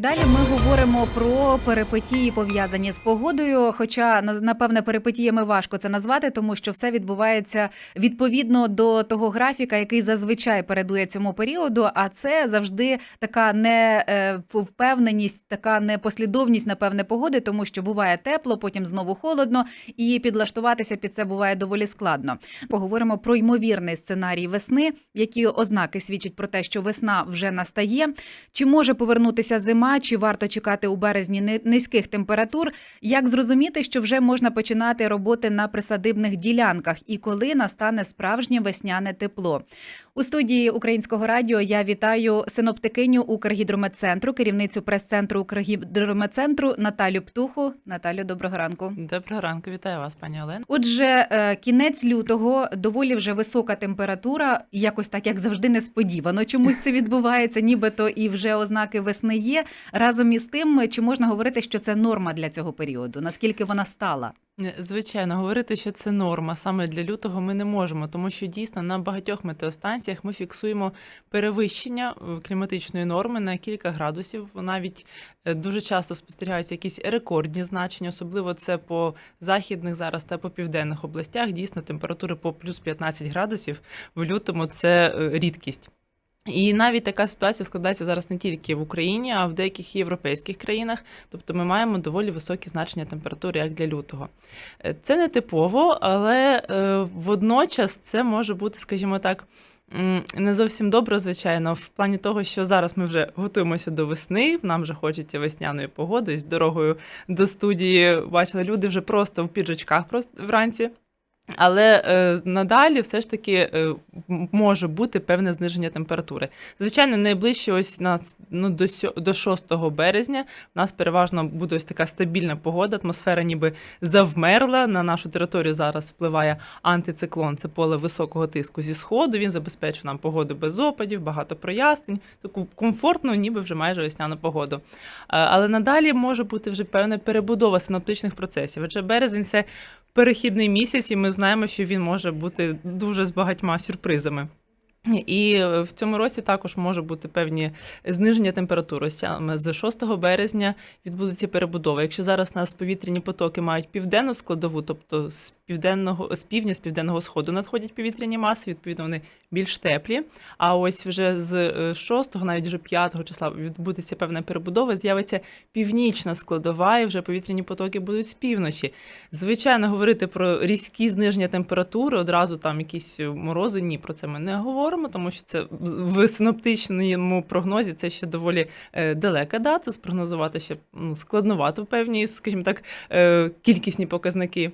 Далі ми говоримо про перипетії пов'язані з погодою. Хоча на- напевне перипетіями важко це назвати, тому що все відбувається відповідно до того графіка, який зазвичай передує цьому періоду. А це завжди така невпевненість, така непослідовність напевне погоди, тому що буває тепло, потім знову холодно, і підлаштуватися під це буває доволі складно. Поговоримо про ймовірний сценарій весни, які ознаки свідчать про те, що весна вже настає. Чи може повернутися зима, чи варто чекати у березні низьких температур? Як зрозуміти, що вже можна починати роботи на присадибних ділянках і коли настане справжнє весняне тепло? У студії Українського радіо я вітаю синоптикиню Укргідрометцентру, керівницю прес-центру Укргідрометцентру Наталю Птуху. Наталю, доброго ранку. Доброго ранку, вітаю вас, пані Олена. Отже, е, кінець лютого доволі вже висока температура, якось так, як завжди, несподівано. Чомусь це відбувається, нібито і вже ознаки весни є. Разом із тим, чи можна говорити, що це норма для цього періоду? Наскільки вона стала? Е, Звичайно, говорити, що це норма саме для лютого ми не можемо, тому що дійсно на багатьох метеостанціях ми фіксуємо перевищення е, кліматичної норми на кілька градусів. Навіть е, дуже часто спостерігаються якісь рекордні значення, особливо це по західних зараз та по південних областях. Дійсно, температури по плюс 15 градусів в лютому це рідкість. І навіть така ситуація складається зараз не тільки в Україні, а в деяких європейських країнах. Тобто ми маємо доволі високі значення температури, як для лютого. Е, Це не типово, але е, водночас це може бути, скажімо так. Не зовсім добре, звичайно, в плані того, що зараз ми вже готуємося до весни. Нам вже хочеться весняної погоди. З дорогою до студії бачили люди вже просто в піджачках вранці. Але е, надалі все ж таки е, може бути певне зниження температури. Звичайно, найближче ось нас ну, до, сьо- до 6 березня в нас переважно буде ось така стабільна погода, атмосфера ніби завмерла. На нашу територію зараз впливає антициклон, це поле високого тиску зі сходу. Він забезпечує нам погоду без опадів, багато прояснень, таку комфортну, ніби вже майже весняну погоду. Е, Але надалі може бути вже певна перебудова синоптичних процесів. Адже березень це перехідний місяць, і ми знаємо, що він може бути дуже з багатьма сюрпризами. І е, в цьому році також може бути певні зниження температури. Саме з 6 березня відбудеться перебудова. Якщо зараз у нас повітряні потоки мають південну складову, тобто з південного з півдня, з південного сходу надходять повітряні маси, відповідно вони більш теплі. А ось вже з е, 6, навіть вже 5 числа відбудеться певна перебудова, з'явиться північна складова, і вже повітряні потоки будуть з півночі. Звичайно, говорити про різкі зниження температури, одразу там якісь морози. Ні, про це ми не говоримо, тому що це в синоптичному прогнозі це ще доволі е, далека дата. Спрогнозувати ще ну, складновато певні, скажімо так, е, кількісні показники.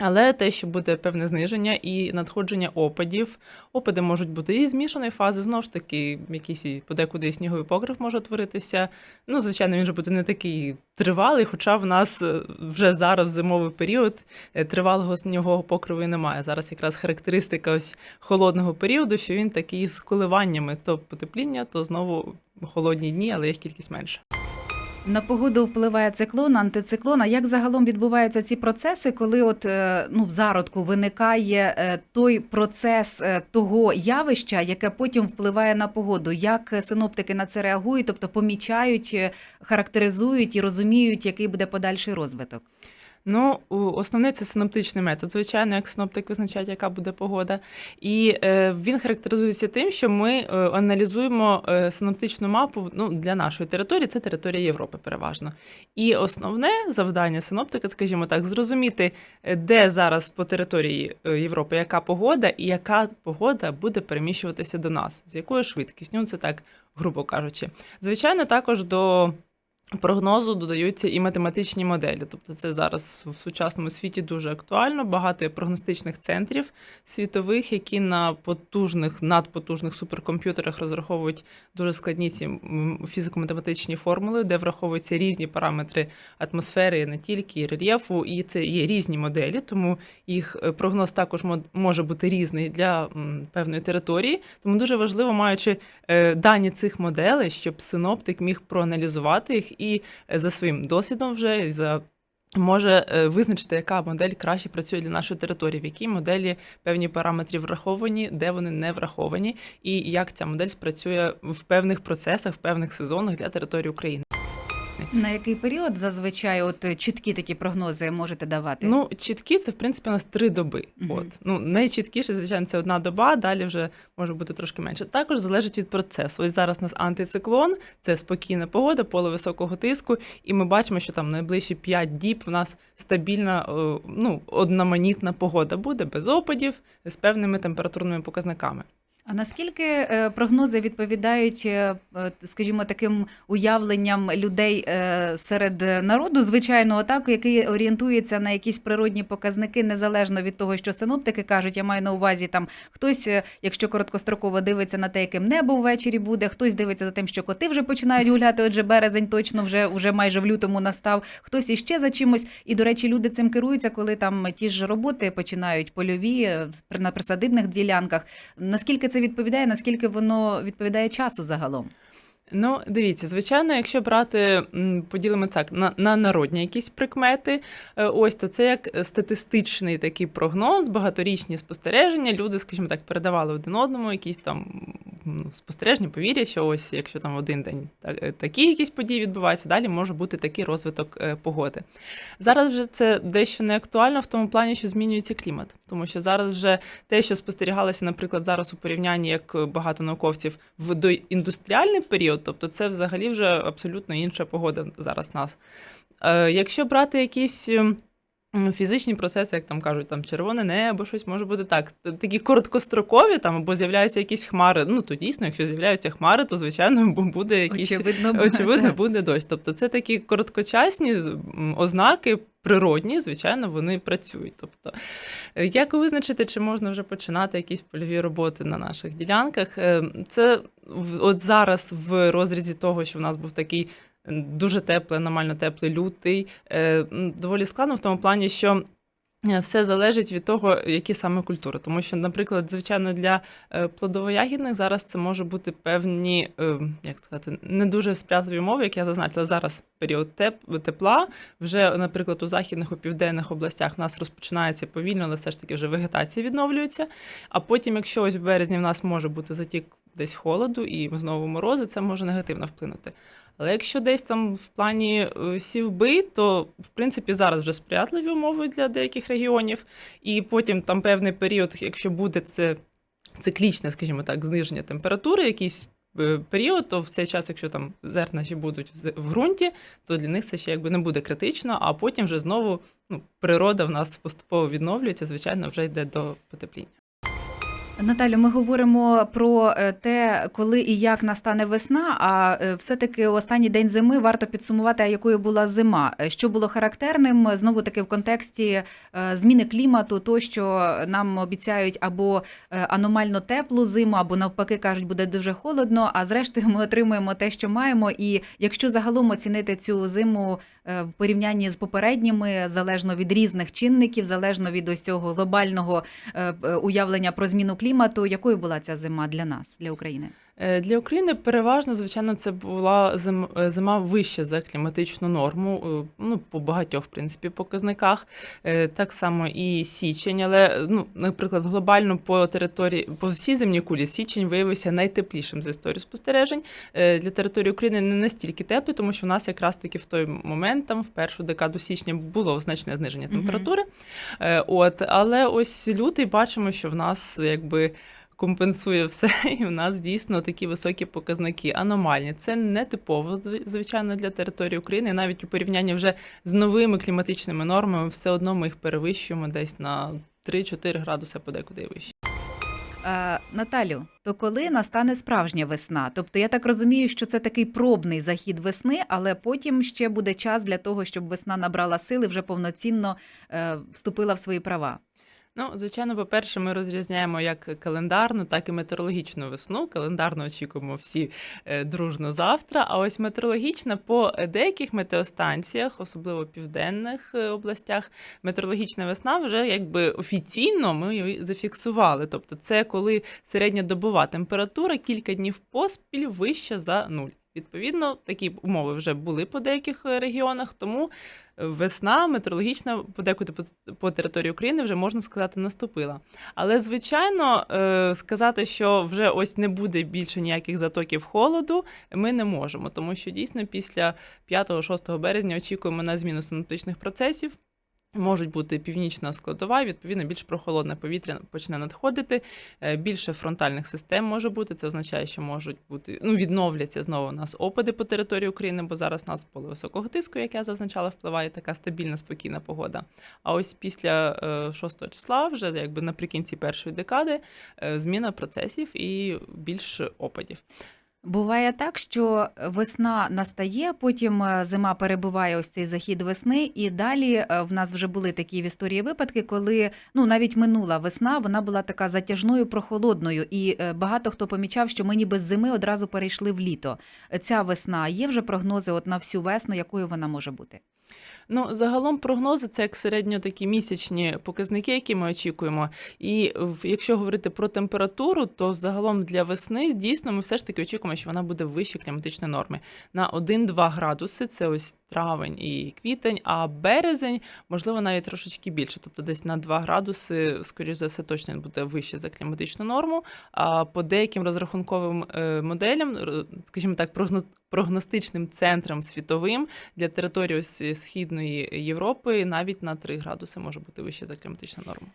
Але те, що буде певне зниження і надходження опадів, опади можуть бути і змішаної фази, знову ж таки, якийсь і подекуди сніговий покрив може утворитися. Ну, звичайно, він же буде не такий тривалий, хоча в нас е, вже зараз зимовий період е, тривалого снігового покриву і немає. Зараз якраз характеристика ось холодного періоду, що він такий з коливаннями то потепління, то знову холодні дні, але їх кількість менша. На погоду впливає циклон, антициклон. А як загалом відбуваються ці процеси, коли от е, ну в зародку виникає е, той процес е, того явища, яке потім впливає на погоду? Як синоптики на це реагують, тобто помічають, характеризують і розуміють, який буде подальший розвиток? Ну, основний це синоптичний метод. Звичайно, як синоптик визначає, яка буде погода. І е, він характеризується тим, що ми е, аналізуємо е, синоптичну мапу ну, для нашої території, це територія Європи переважно. І основне завдання синоптика, скажімо так, зрозуміти, де зараз по території Європи яка погода і яка погода буде переміщуватися до нас, з якою швидкістю. Ну, це так, грубо кажучи. Звичайно, також до прогнозу додаються і математичні моделі. Тобто, це зараз в сучасному світі дуже актуально. Багато є прогностичних центрів світових, які на потужних, надпотужних суперкомп'ютерах розраховують дуже складні ці фізико-математичні формули, де враховуються різні параметри атмосфери, не тільки і рельєфу, і це є різні моделі, тому їх е, прогноз також мо- може бути різний для певної території. Тому дуже важливо, маючи е, дані цих моделей, щоб синоптик міг проаналізувати їх і е, за своїм досвідом вже за. Може е, визначити, яка модель краще працює для нашої території, в якій моделі певні параметри враховані, де вони не враховані, і як ця модель спрацює в певних процесах, в певних сезонах для території України. На який період зазвичай от е, чіткі такі прогнози можете давати? Ну, чіткі це в принципі у нас три доби. Мгм. От ну найчіткіше, звичайно, це одна доба. Далі вже може бути трошки менше. Також залежить від процесу. Ось зараз у нас антициклон, це спокійна погода, поле високого тиску, і ми бачимо, що там найближчі 5 діб в нас стабільна, е, ну одноманітна погода буде без опадів з певними температурними показниками. А наскільки е, прогнози відповідають, е, е, скажімо, таким уявленням людей серед народу, звичайного так, який орієнтується на якісь природні показники, незалежно від того, що синоптики кажуть, я маю на увазі там хтось, якщо короткостроково дивиться на те, яким небо ввечері буде, хтось дивиться за тим, що коти вже починають гуляти. Отже, березень точно вже вже майже в лютому настав. Хтось іще за чимось. І до речі, люди цим керуються, коли там ті ж роботи починають польові на присадибних ділянках. Наскільки це відповідає, наскільки воно відповідає часу загалом? Ну, дивіться, звичайно, якщо брати, поділимо так, на, на народні якісь прикмети, е, ось то це як статистичний такий прогноз, багаторічні спостереження. Люди, скажімо так, передавали один одному якісь там м, спостереження, повір'я, що ось якщо там один день е, такі якісь події відбуваються, далі може бути такий розвиток е, погоди. Зараз вже це дещо не актуально в тому плані, що змінюється клімат, тому що зараз вже те, що спостерігалося, наприклад, зараз у порівнянні, як багато науковців, в доіндустріальний період, тобто це взагалі вже абсолютно інша погода зараз нас. Е, якщо брати якісь. Фізичні процеси, як там кажуть, там червоне небо, щось може бути так. Такі короткострокові, там або з'являються якісь хмари. Ну то дійсно, якщо з'являються хмари, то звичайно буде якісь Очевидно, очевидно буде дощ. Тобто це такі короткочасні ознаки. Природні, звичайно, вони працюють. Тобто, е, як визначити, чи можна вже починати якісь польові роботи на наших ділянках? Е, Це от зараз в розрізі того, що в нас був такий дуже теплий, аномально теплий лютий, е, доволі складно в тому плані, що. е, Все залежить від того, які саме культури. Тому що, наприклад, звичайно, для е, плодово-ягідних зараз це може бути певні, як сказати, не дуже сприятливі умови, як я зазначила зараз період тепла. Вже, наприклад, у західних, у південних областях в нас розпочинається повільно, але все ж таки вже вегетація відновлюється. А потім, якщо ось в березні в нас може бути затік десь холоду і знову морози, це може негативно вплинути. Але якщо десь там в плані е, сівби, то в принципі зараз вже сприятливі умови для деяких регіонів, і потім там певний період, якщо буде це циклічне, скажімо так, зниження температури, якийсь е, період, то в цей час, якщо там зерна ще будуть в ґрунті, то для них це ще якби не буде критично, а потім вже знову ну, природа в нас поступово відновлюється, звичайно, вже йде до потепління. Наталю, ми говоримо про е, те, коли і як настане весна. А е, все-таки останній день зими варто підсумувати, якою була зима. Е, Що було характерним знову таки в контексті зміни клімату, то що нам обіцяють або аномально теплу зиму, або навпаки кажуть, буде дуже холодно. А зрештою, ми отримуємо те, що маємо. І якщо загалом оцінити цю зиму в порівнянні з попередніми, залежно від різних чинників, залежно від ось цього глобального е, е, уявлення про зміну клімату, якою була ця зима для нас, для України? Е, Для України переважно, звичайно, це була е, зима вища за кліматичну норму, е, ну, по багатьох, в принципі, показниках. Так само і січень, але, ну, наприклад, глобально по території, по всій земній кулі січень виявився найтеплішим з історії спостережень. Для території України не настільки теплий, тому що в нас якраз таки в той момент, там, в першу декаду січня, було значне зниження температури. Е, От, але ось лютий бачимо, що в нас якби компенсує все, і в нас дійсно такі високі показники аномальні. Це не типово, звичайно, для території України. Навіть у порівнянні вже з новими кліматичними нормами, все одно ми їх перевищуємо десь на 3-4 градуси подекуди вище. Е, Наталю, то коли настане справжня весна? Тобто я так розумію, що це такий пробний захід весни, але потім ще буде час для того, щоб весна набрала сили, вже повноцінно е, вступила в свої права. Ну, звичайно, по-перше, ми розрізняємо як календарну, так і метеорологічну весну. Календарно очікуємо всі е, дружно завтра. А ось метеорологічна по деяких метеостанціях, особливо південних е, областях, метеорологічна весна вже якби офіційно ми її зафіксували. Тобто, це коли середньодобова температура кілька днів поспіль вища за нуль. Відповідно, такі умови вже були по деяких е, регіонах, тому весна метеорологічна подекуди по, по території України вже можна сказати наступила. Але звичайно, е, сказати, що вже ось не буде більше ніяких затоків холоду, ми не можемо, тому що дійсно після 5-6 березня очікуємо на зміну синоптичних процесів. Можуть бути північна складова, відповідно, більш прохолодне повітря почне надходити. е, Більше фронтальних систем може бути. Це означає, що можуть бути ну відновляться знову у нас опади по території України, бо зараз у нас поле високого тиску, як я зазначала, впливає така стабільна, спокійна погода. А ось після е, 6 числа, вже якби наприкінці першої декади, е, зміна процесів і більше опадів. Буває так, що весна настає, потім е, зима перебуває ось цей захід весни, і далі е, в нас вже були такі в історії випадки, коли ну навіть минула весна, вона була така затяжною, прохолодною, і е, багато хто помічав, що ми ніби з зими одразу перейшли в літо. Ця весна є вже прогнози от на всю весну, якою вона може бути. Ну, загалом прогнози це як середньо такі місячні показники, які ми очікуємо. І якщо говорити про температуру, то загалом для весни дійсно ми все ж таки очікуємо, що вона буде вище кліматичної норми на 1-2 градуси. Це ось травень і квітень, а березень, можливо, навіть трошечки більше. Тобто десь на 2 градуси, скоріш за все, точно буде вище за кліматичну норму. А по деяким розрахунковим е, моделям, скажімо так, прогно- прогностичним центром світовим для території ось східної Європи навіть на 3 градуси може бути вище за кліматичну норму.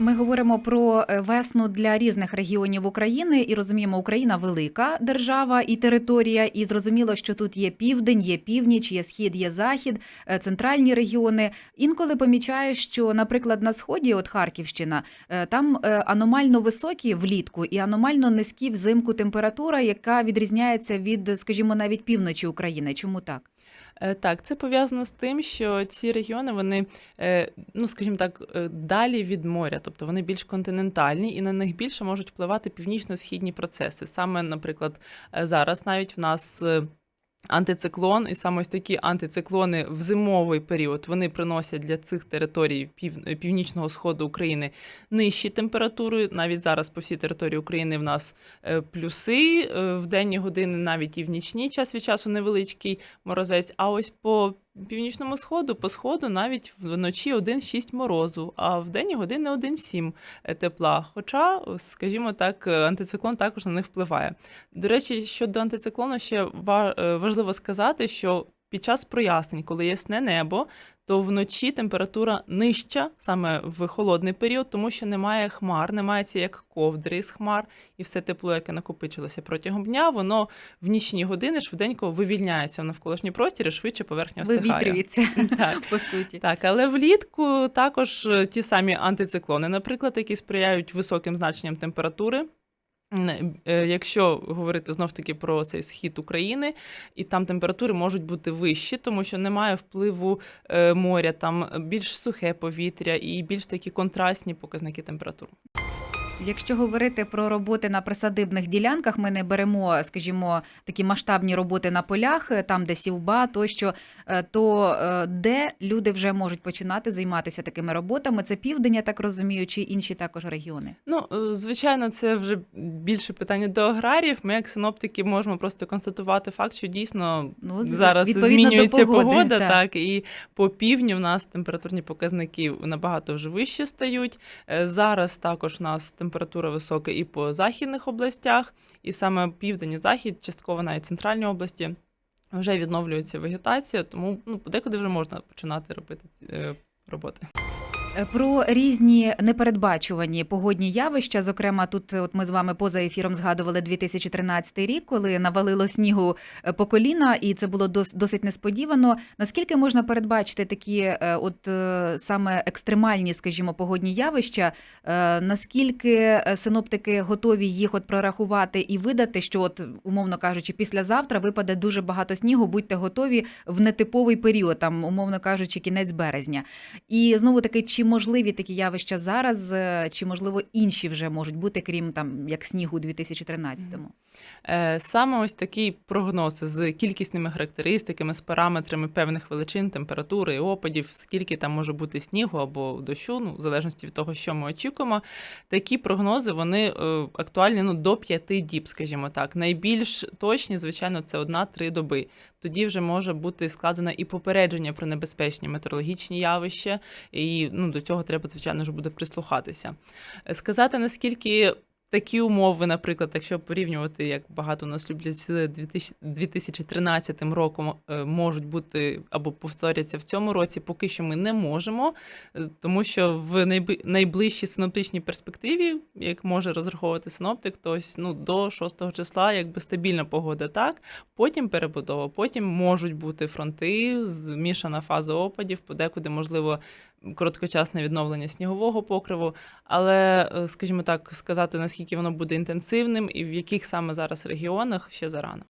Ми говоримо про е, весну для різних регіонів України і розуміємо, Україна велика держава і територія, і зрозуміло, що тут є південь, є північ, є схід, є захід, е, центральні регіони. Інколи помічаєш, що, наприклад, на сході, от Харківщина, е, там аномально високі влітку і аномально низькі взимку температура, яка відрізняється від, скажімо, навіть півночі України. Чому так? Е, Так, це пов'язано з тим, що ці регіони вони, е, ну скажімо так, е, далі від моря, тобто вони більш континентальні, і на них більше можуть впливати північно-східні процеси. Саме, наприклад, зараз навіть в нас. Антициклон, і саме ось такі антициклони в зимовий період вони приносять для цих територій пів, північного сходу України нижчі температури. Навіть зараз по всій території України в нас е, плюси е, в денні години, навіть і в нічні час від часу невеличкий морозець. А ось по північному сходу, по сходу навіть вночі 1,6 морозу, а в день години 1,7 тепла. Хоча, скажімо так, е, антициклон також на них впливає. До речі, щодо антициклону, ще е, важливо сказати, що під час прояснень, коли ясне небо, то вночі температура нижча саме в холодний період, тому що немає хмар, немає цієї як ковдри з хмар, і все тепло, яке накопичилося протягом дня, воно в нічні години швиденько вивільняється в навколишній простір і швидше поверхня встигає. Вивітрюється Так. по суті. Так, але влітку також е, ті самі антициклони, наприклад, які сприяють високим значенням температури. Е, Якщо говорити знов таки про цей схід України, і там температури можуть бути вищі, тому що немає впливу е, моря, там більш сухе повітря і більш такі контрастні показники температур. Якщо говорити про роботи на присадибних ділянках, ми не беремо, скажімо, такі масштабні роботи на полях, е, там де сівба, тощо, е, то е, де люди вже можуть починати займатися такими роботами? Це південь, я так розумію, чи інші також регіони? Ну, звичайно, це вже більше питання до аграріїв. Ми, як синоптики, можемо просто констатувати факт, що дійсно Ну, зараз змінюється погоди, погода, так. так. і по півдні в нас температурні показники набагато вже вище стають. Зараз також у нас температура висока і по західних областях, і саме південь і захід, частково навіть центральні області. Вже відновлюється вегетація, тому ну подекуди вже можна починати робити е, роботи. Е, Про різні непередбачувані погодні явища. Зокрема, тут е, от ми з вами поза ефіром згадували 2013 рік, коли навалило снігу е, по коліна, і це було дос- досить несподівано. Наскільки можна передбачити такі, от саме екстремальні, скажімо, погодні явища? Наскільки синоптики готові їх от прорахувати і видати, що от умовно кажучи, післязавтра випаде дуже багато снігу, будьте готові в нетиповий період, там умовно кажучи, кінець березня. І знову таки, чи можливі такі явища зараз, е, чи можливо інші вже можуть бути, крім там як снігу у 2013-му? Е, Саме ось такі прогнози з кількісними характеристиками, з параметрами певних величин, температури і опадів, скільки там може бути снігу або дощу, ну в залежності від того, що ми очікуємо. Такі прогнози вони е, актуальні ну, до п'яти діб, скажімо так. Найбільш точні, звичайно, це одна-три доби. Тоді вже може бути складено і попередження про небезпечні метеорологічні явища, і ну, до цього треба, звичайно ж, буде прислухатися. Е, Сказати, наскільки такі умови, наприклад, якщо порівнювати, як багато нас люблять з 2000 2013 роком, е, можуть бути або повторяться в цьому році, поки що ми не можемо, е, тому що в найближчій синоптичній перспективі, як може розраховувати синоптик, то ось, ну, до 6 числа якби стабільна погода так, потім перебудова, потім можуть бути фронти, змішана фаза опадів, подекуди можливо короткочасне відновлення снігового покриву, але, е, скажімо так, сказати наскільки воно буде інтенсивним і в яких саме зараз регіонах ще зарано.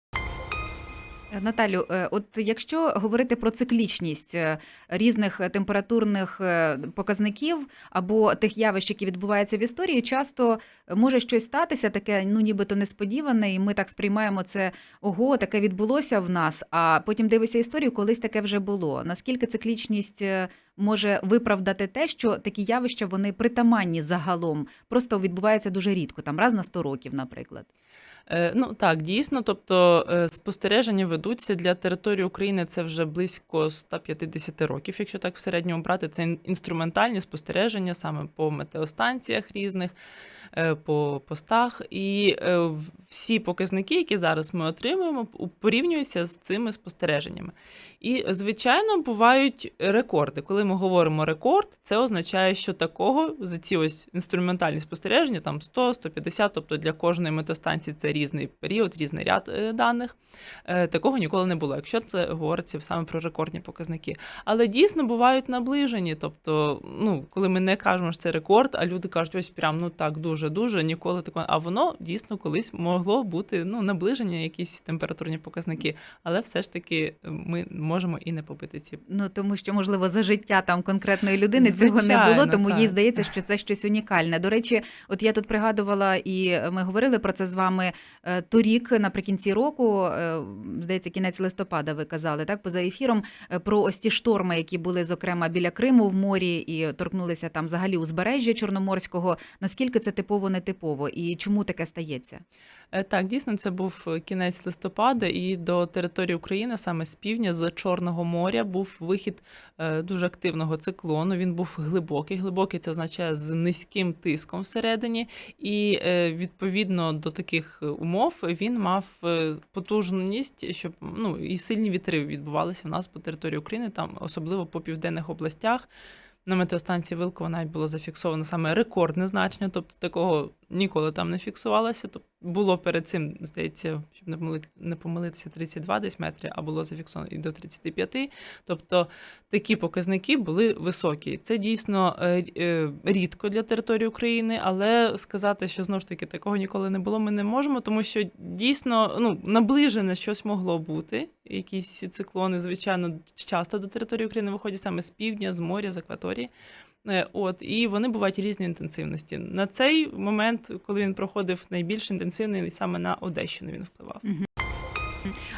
Наталю, е, от якщо говорити про циклічність е, різних температурних е, показників або тих явищ, які відбуваються в історії, часто може щось статися, таке ну нібито несподіване, і ми так сприймаємо це ого, таке відбулося в нас. А потім дивишся історію, колись таке вже було. Наскільки циклічність може виправдати те, що такі явища вони притаманні загалом, просто відбуваються дуже рідко, там раз на 100 років, наприклад. Е, Ну так, дійсно. Тобто е, спостереження ведуться для території України. Це вже близько 150 років, якщо так в середньому брати. Це інструментальні спостереження саме по метеостанціях різних, е, по постах. І всі показники, які зараз ми отримуємо, порівнюються з цими спостереженнями. І, звичайно, бувають рекорди. Коли ми говоримо рекорд, це означає, що такого за ці ось інструментальні спостереження, там 100, 150, тобто для кожної метеостанції це різний період, різний ряд е, даних. Е, Такого ніколи не було, якщо це говориться саме про рекордні показники. Але дійсно бувають наближені. Тобто, ну, коли ми не кажемо, що це рекорд, а люди кажуть, ось прям ну так дуже-дуже ніколи такого. А воно дійсно колись могло бути ну, наближення, якісь температурні показники. Але все ж таки ми можемо і не побити ці Ну тому що можливо за життя там конкретної людини цього не було, тому їй здається, що це щось унікальне. До речі, от я тут пригадувала, і ми говорили про це з вами е, торік, наприкінці року, е, здається, кінець листопада. Ви казали так поза ефіром е, про ось ті шторми, які були зокрема біля Криму в морі, і торкнулися там взагалі узбережжя Чорноморського. Наскільки це типово не типово і чому таке стається? Е, Так, дійсно, це був кінець листопада, і до території України, саме з півдня, з Чорного моря, був вихід е, дуже активного циклону. Він був глибокий. Глибокий це означає з низьким тиском всередині, і е, відповідно до таких умов він мав е, потужність, щоб ну і сильні вітри відбувалися в нас по території України, там особливо по південних областях. На метеостанції Вилково навіть було зафіксовано саме рекордне значення, тобто такого ніколи там не фіксувалося. Тобто було перед цим, здається, щоб не помилити, не помилитися 32 десь метри, а було зафіксовано і до 35. Тобто такі показники були високі. Це дійсно е, е, рідко для території України, але сказати, що знову ж таки такого ніколи не було, ми не можемо, тому що дійсно ну, наближене щось могло бути. Якісь циклони, звичайно, часто до території України виходять саме з півдня, з моря, з акваторії. Е, От і вони бувають різної інтенсивності. На цей момент, коли він проходив найбільш інтенсивний, саме на Одещину він впливав.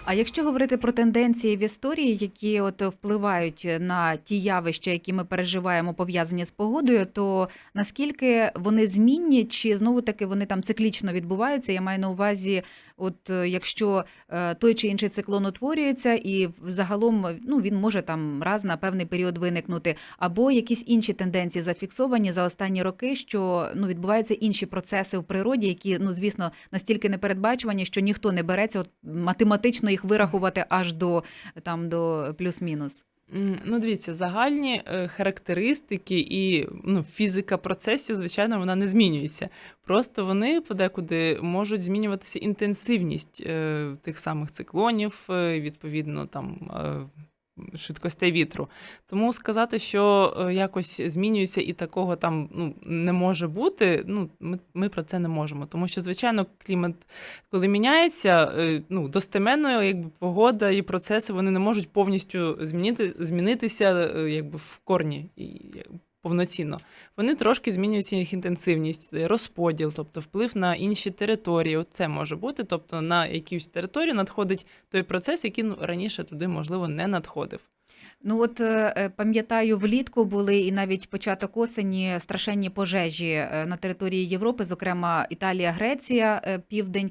А якщо говорити про тенденції в історії, які от впливають на ті явища, які ми переживаємо, пов'язані з погодою, то наскільки вони змінні, чи знову таки вони там циклічно відбуваються? Я маю на увазі, от е, якщо е, той чи інший циклон утворюється, і загалом ну він може там раз на певний період виникнути, або якісь інші тенденції зафіксовані за останні роки, що ну відбуваються інші процеси в природі, які ну звісно настільки непередбачувані, що ніхто не береться от математично їх вирахувати аж до там до плюс-мінус. Ну, дивіться, загальні е, характеристики і ну, фізика процесів, звичайно, вона не змінюється. Просто вони подекуди можуть змінюватися інтенсивність е, тих самих циклонів, е, відповідно, там. Е, Швидкостей вітру. Тому сказати, що е, якось змінюється і такого там ну, не може бути, ну, ми, ми про це не можемо. Тому що, звичайно, клімат, коли міняється, е, ну, достеменно якби, погода і процеси вони не можуть повністю змінити, змінитися е, якби, в корні. Е, повноцінно, вони трошки змінюються їх інтенсивність, розподіл, тобто вплив на інші території. От Це може бути. Тобто на якусь територію надходить той процес, який ну, раніше туди, можливо, не надходив. Ну от е, е, пам'ятаю, влітку були і навіть початок осені страшенні пожежі е, на території Європи, зокрема Італія, Греція, південь.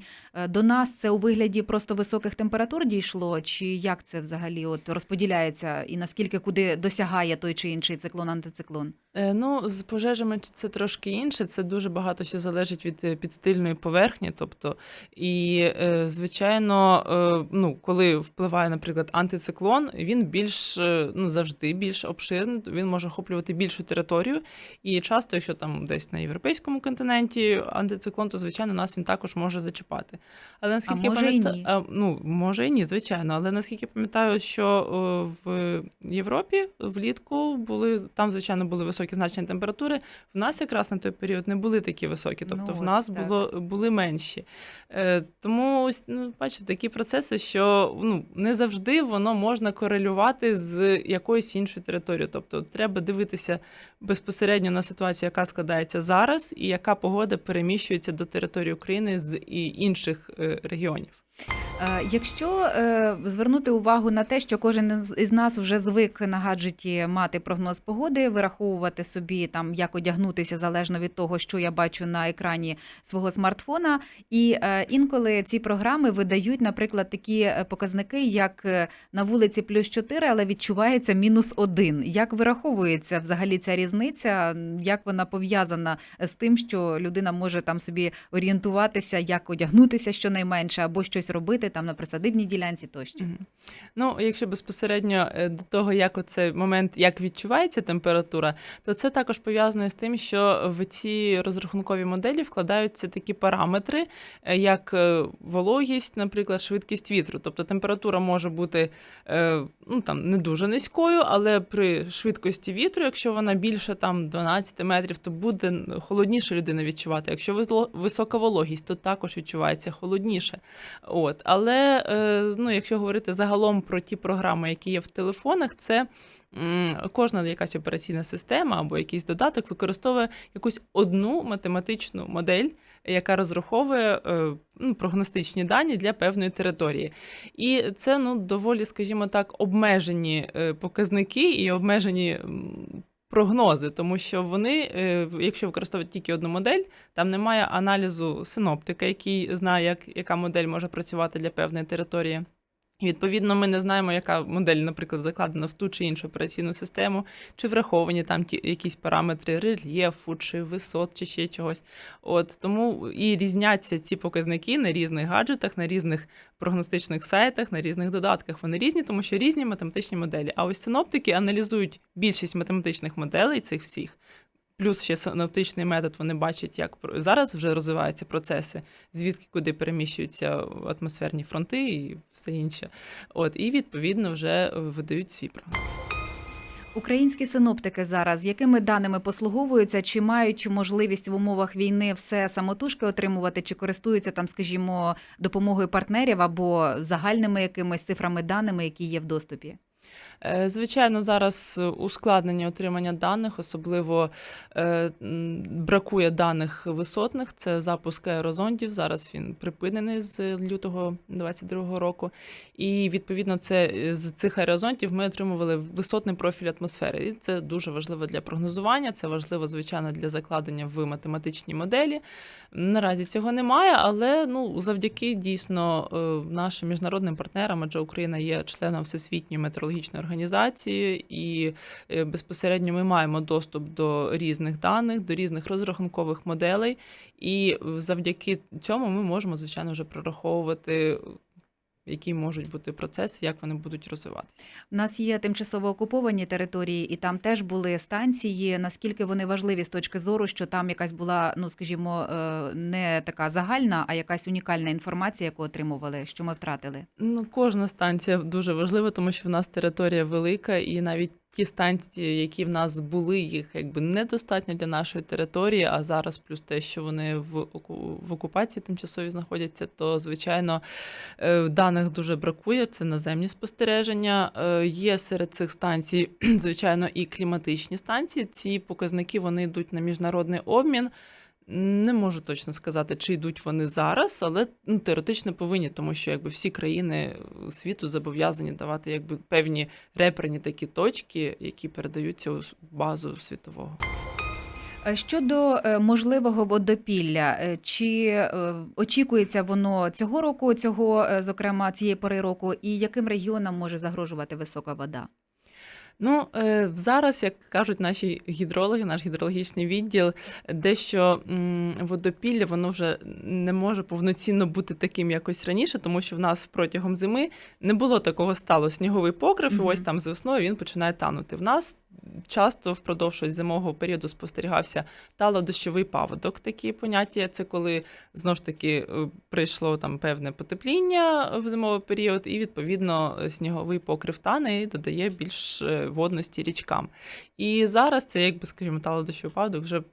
До нас це у вигляді просто високих температур дійшло, чи як це взагалі от розподіляється, і наскільки куди досягає той чи інший циклон антициклон? Е, Ну, з пожежами це трошки інше. Це дуже багато ще залежить від е, підстильної поверхні. Тобто, і е, звичайно, ну, коли впливає, наприклад, антициклон, він більш ну завжди більш обширний. Він може охоплювати більшу територію. І часто, якщо там десь на європейському континенті антициклон, то звичайно нас він також може зачіпати. Але наскільки я може і пам'ятаю, ні. ну може і ні, звичайно. Але наскільки я пам'ятаю, що в Європі влітку були там, звичайно, були високі значення температури. В нас якраз на той період не були такі високі, тобто Ну в нас так. було були менші. Е, тому ось ну, бачите, такі процеси, що ну не завжди воно можна корелювати з якоюсь іншою територією. Тобто, треба дивитися безпосередньо на ситуацію, яка складається зараз, і яка погода переміщується до території України з інших е, регіонів. Е, Якщо е, звернути увагу на те, що кожен із- нас вже звик на гаджеті мати прогноз погоди, вираховувати собі там, як одягнутися залежно від того, що я бачу на екрані свого смартфона, і е, інколи ці програми видають, наприклад, такі показники, як на вулиці плюс 4, але відчувається мінус 1. Як вираховується взагалі ця різниця? Як вона пов'язана з тим, що людина може там собі орієнтуватися, як одягнутися щонайменше, або щось робити там на присадибній ділянці тощо. Ну, якщо безпосередньо е, до того, як оцей момент, як відчувається температура, то це також пов'язано з тим, що в ці розрахункові моделі вкладаються такі параметри, е, як е, вологість, наприклад, швидкість вітру. Тобто температура може бути ну, там, не дуже низькою, але при швидкості вітру, якщо вона більше там 12 метрів, то буде холодніше людина відчувати. Якщо висо- висока вологість, то також відчувається холодніше. От, але е, ну, якщо говорити загалом про ті програми, які є в телефонах, це кожна якась операційна система або якийсь додаток використовує якусь одну математичну модель, яка розраховує е, ну, прогностичні дані для певної території. І це ну, доволі, скажімо так, обмежені е, показники і обмежені. Прогнози, тому що вони, е, якщо використовують тільки одну модель, там немає аналізу синоптика, який знає, як, яка модель може працювати для певної території. Відповідно, ми не знаємо, яка модель, наприклад, закладена в ту чи іншу операційну систему, чи враховані там ті якісь параметри рельєфу, чи висот, чи ще чогось. От тому і різняться ці показники на різних гаджетах, на різних прогностичних сайтах, на різних додатках. Вони різні, тому що різні математичні моделі. А ось синоптики аналізують більшість математичних моделей цих всіх. Плюс ще синоптичний метод вони бачать, як зараз вже розвиваються процеси, звідки куди переміщуються атмосферні фронти і все інше. От і відповідно вже видають свій прогноз. Українські синоптики зараз якими даними послуговуються, чи мають можливість в умовах війни все самотужки отримувати, чи користуються там, скажімо, допомогою партнерів або загальними якимись цифрами даними, які є в доступі? Е, Звичайно, зараз ускладнення отримання даних, особливо е, бракує даних висотних. Це запуск аерозондів. Зараз він припинений з лютого 2022 року. І відповідно, це е, з цих аерозонтів ми отримували висотний профіль атмосфери. І це дуже важливо для прогнозування. Це важливо, звичайно, для закладення в математичні моделі. Наразі цього немає, але ну завдяки дійсно нашим міжнародним партнерам, адже Україна є членом Всесвітньої метеорологічної організації, і е, безпосередньо ми маємо доступ до різних даних, до різних розрахункових моделей. І завдяки цьому ми можемо, звичайно, вже прораховувати. Які можуть бути процеси, як вони будуть розвиватися? У нас є тимчасово окуповані території, і там теж були станції. Наскільки вони важливі з точки зору, що там якась була, ну скажімо, е, не така загальна, а якась унікальна інформація, яку отримували, що ми втратили. Ну, кожна станція дуже важлива, тому що в нас територія велика, і навіть ті станції, які в нас були, їх якби недостатньо для нашої території, а зараз плюс те, що вони в, в окупації тимчасові знаходяться, то звичайно е, даних дуже бракує. Це наземні спостереження. Е, Є серед цих станцій, звичайно, і кліматичні станції. Ці показники вони йдуть на міжнародний обмін. Не можу точно сказати, чи йдуть вони зараз, але ну, теоретично повинні, тому що якби всі країни світу зобов'язані давати якби певні реперні такі точки, які передаються у базу світового. Е, Щодо е, можливого водопілля, е, чи очікується воно цього року, цього, зокрема, цієї пори року, і яким регіонам може загрожувати висока вода? Ну е, зараз, як кажуть наші гідрологи, наш гідрологічний відділ, дещо водопілля воно вже не може повноцінно бути таким якось раніше, тому що в нас протягом зими не було такого стало сніговий покрив, і ось там з весною він починає танути. В нас часто впродовж зимового періоду спостерігався тало-дощовий паводок. Такі поняття. Це коли знову ж таки е, прийшло там певне потепління в зимовий період, і відповідно сніговий покрив тане і додає більш е, водності річкам. І зараз це, якби скажімо, тало-дощовий паводок вже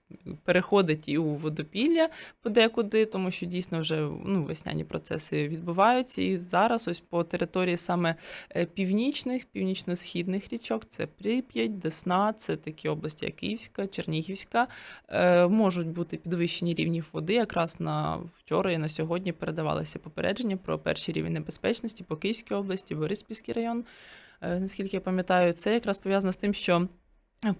переходить і у водопілля подекуди, тому що дійсно вже ну, весняні процеси відбуваються. І зараз ось по території саме е, північних, північно-східних річок, це Прип'ять, Десна, це такі області, як Київська, Чернігівська, е, можуть бути підвищені рівні води. Якраз на вчора і на сьогодні передавалися попередження про перший рівень небезпечності по Київській області, Бориспільський район. Е, Наскільки я пам'ятаю, це якраз пов'язано з тим, що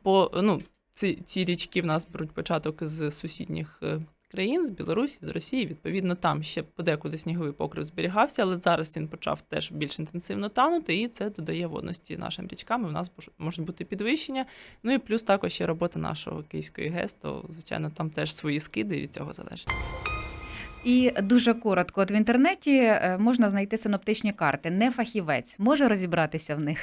по ну, ці, ці річки в нас беруть початок з сусідніх е, країн, з Білорусі, з Росії. Відповідно, там ще подекуди сніговий покрив зберігався, але зараз він почав теж більш інтенсивно танути, і це додає водності нашим річкам. і В нас можуть бути підвищення. Ну і плюс також ще робота нашого Київської ГЕС, то звичайно там теж свої скиди від цього залежить. І дуже коротко, от в інтернеті е, можна знайти синоптичні карти. Не фахівець може розібратися в них.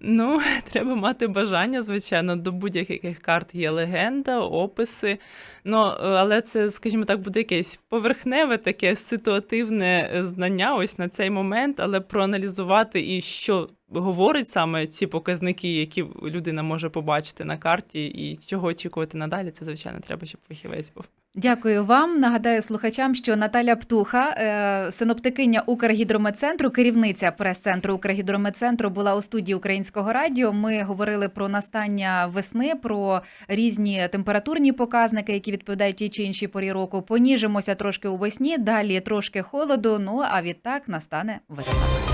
Ну, треба мати бажання, звичайно, до будь-яких карт є легенда, описи. Ну, але це, скажімо так, буде якесь поверхневе, таке ситуативне е, знання ось на цей момент, але проаналізувати і що говорить саме ці показники, які людина може побачити на карті, і чого очікувати надалі, це, звичайно, треба, щоб фахівець був. Дякую вам. Нагадаю слухачам, що Наталя Птуха, е, синоптикиня Укргідрометцентру, керівниця прес-центру Укргідрометцентру, була у студії Українського радіо. Ми говорили про настання весни, про різні температурні показники, які відповідають тій чи іншій порі року. Поніжимося трошки у весні, далі трошки холоду. Ну а відтак настане весна.